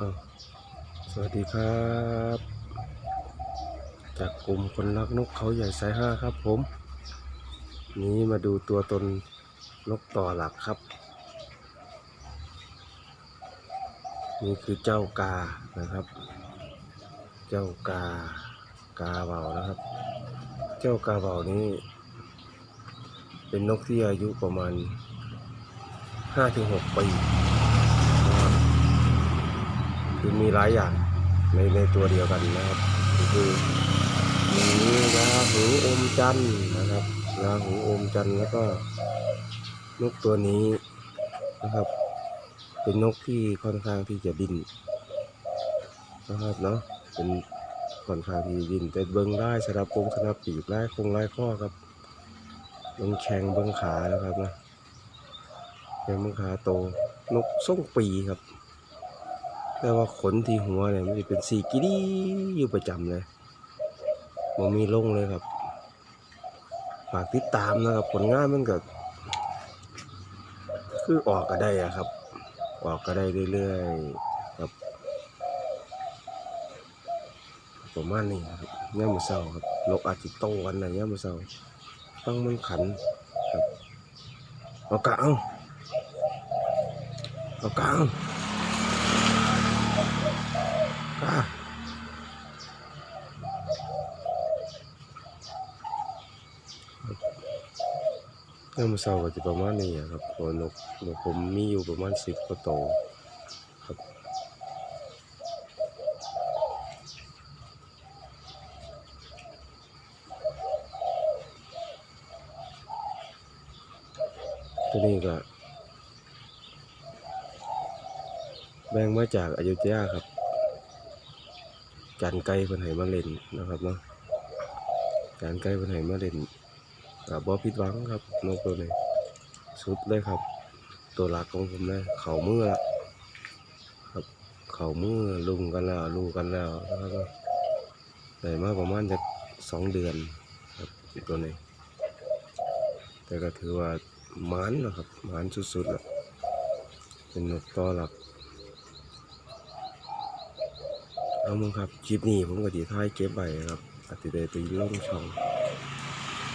สวัสดีครับ จากกลุ่มคนรักนกเขาใหญ่สายห้าครับผม นี้มาดูตัวตนนกต่อหลักครับ นี่คือเจ้ากานะครับ เจ้ากากาเบานะครับ เจ้ากาเบานี้ เป็นนกที่อายุประมาณห้าถึงหกปี คือมีหลายอย่างในในตัวเดียวกันนะครับก็คือมีราหูอมจันทร์นะครับราหูอมจันทร์แล้วก็นกตัวนี้นะครับ เป็นนกที่ค่อนข้างที่จะบินนะครับเนาะเป็นค่อนข้างที่บิน แต่เบิ้งได้สลับปงสลับปีกไล่คงไล่ข้อครับเบิ้งแข้งเบิ้งขานะครับนะแข้งเบิ้งขาโตนกส่งปีครับ แต่ว่าขนที่หัวเนี่ยมันจะเป็นสีกิรีอยู่ประจำเลยมันมีลงเลยครับ ฝากติดตามนะครับ ผลงานมันก็คือออกก็ได้อะครับ ออกก็ได้เรื่อยๆครับประมาณนี้ครับย่ามือเศร้าครับนกอาจจะโตกันนะย่ามมือเศร้าต้องมันขันครับเอากะเอาเอากะเอา กะย่ามเศร้าก็จะประมาณนี้ครับเพราะนกนกผมมีอยู่ประมาณสิบกว่าโตครับตัวนี้ก็แบ่งมาจากอายุธยาครับ จานไก่เพิ่นให้มาเล่นนะครับเนาะจานไก่เพิ่นให้มาเล่นกับ่ผิดหวังครับนกตัวนี้สุดเลยครับ ตัวหลักของผมเลยเข่ามือละครับเข่ามือลุงกันแล้วลูกันแล้วนะครับเนาะได้มาประมาณจะสองเดือนครับตัวนี้ แต่ก็ถือว่ามานนะครับมานสุดๆละเป็นนกต่อหลัก เอามึงครับคลิปนี้ผมก็ดีท้ายเก็บไว้ครับอาจจะได้ไปลงช่อง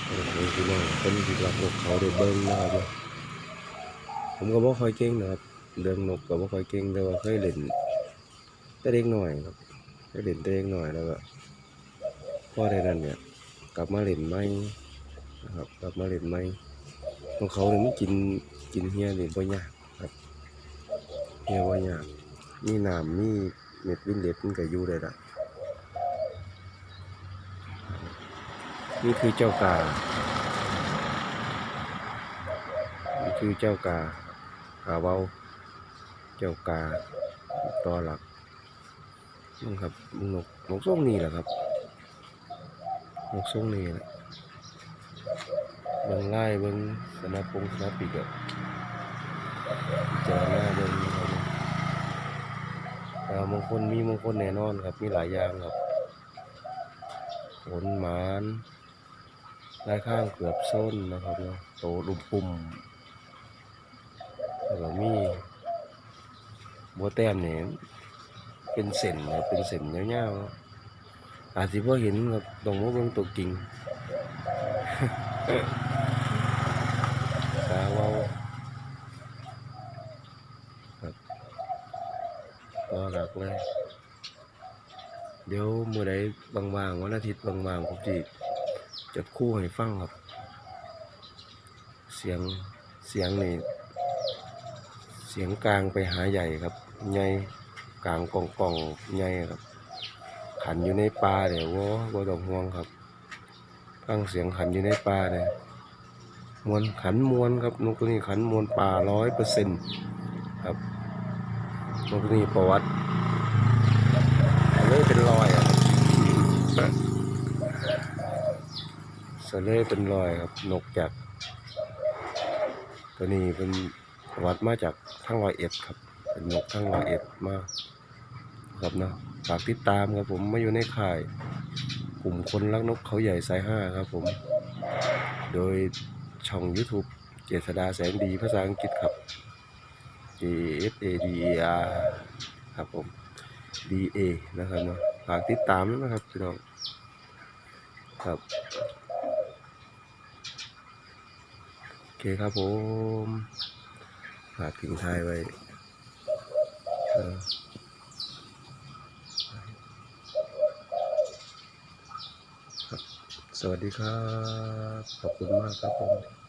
โอ้โหพี่น้องคนที่รักนกเขาได้เบิ้งนะครับผมก็บ่ค่อยเก่งนะครับเรื่องนกก็บ่ค่อยเก่งแต่ว่าเคยเล่นแต่เด็กหน่อยครับเคยเล่นแต่เด็กหน่อยแล้วก็พ่อได้นั้นเนี่ยกลับมาเล่นใหม่นะครับกลับมาเล่นใหม่ของเขาเนี่ยมันกินกินเฮียนี่นบ่ยากครับเฮียบ่ยากมีน้ำมี เม็ดวินเล็ดมันก็อยู่ได้ละนี่คือเจ้ากา นี่คือเจ้ากาหาเว้าเจ้ากาตอหลักนี่ครับนกนกส่งนี่แหละครับนกส่งนี่แหละเบิ่งไล่เบิ่งสนับปงสนับปีกอะเจอหน้าเบิ่ง มงคลมีมงคลแน่นอนครับ มีหลายอย่างครับขนหมานลายข้างเกือบส้นนะครับเนาะโตลุมปุ่มแล้วก็มีบัวแต้มเนี่ยเป็นเส้นครับเป็นเส้นยาวๆอาจสิพอเห็นครับต้องมาเบิ่งตัวจริง ตาเว้าครับก็หลัก เลย เดี๋ยวเมื่อใดบางๆวันอาทิตย์บางๆผมจะจะคู่ให้ฟังครับ เสียงเสียงนี่เสียงกลางไปหาใหญ่ครับใหญ่กลางกองกองใหญ่ครับ ขันอยู่ในป่าเดี๋ยวว่าบ่ต้องห่วงครับฟังเสียงขันอยู่ในป่าเนี่ยมวลขันมวลครับนกตัวนี้ขันมวลป่าร้อยเปอร์เซ็นต์ครับ นกตัวนี้ประวัติเลยเป็นรอยครับสเลยเป็นรอยครับนกจาก ตัวนี้เป็นประวัติมาจากทั้งรอยเอ็ดครับ เป็นนกทั้งรอยเอ็ดมาครับเนาะฝากติดตามครับผมมาอยู่ในข่ายกลุ่มคนรักนกเขาใหญ่สายห้าครับผม โดยช่อง YouTube เจษดาแสงดีภาษาอังกฤษครับ J S A D E R ครับผม DA นะครับเนาะฝากติดตามด้วยนะครับพี่น้องครับโอเคครับผมฝากทิ้งท้ายไว้สวัสดีครับ ขอบคุณมากครับผม